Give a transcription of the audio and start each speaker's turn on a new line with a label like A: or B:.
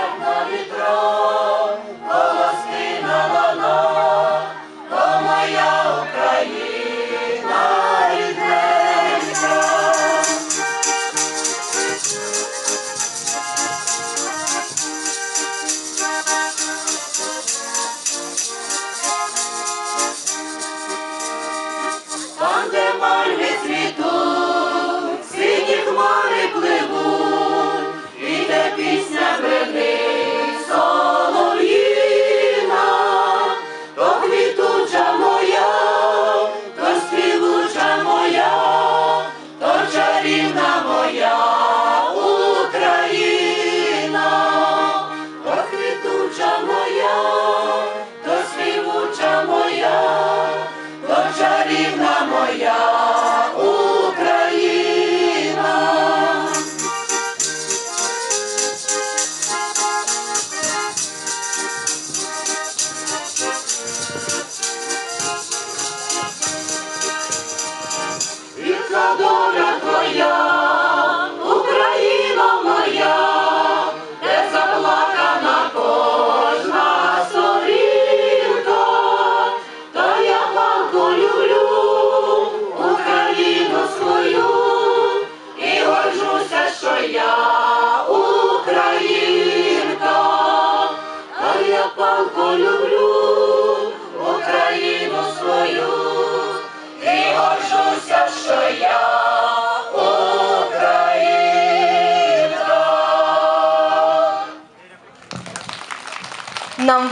A: летять на вітрах. yo. свято люблю, Україну свою, і горжуся, що я українка, а я панко люблю, Україну свою, і горжуся, що я. Українка.
B: Нам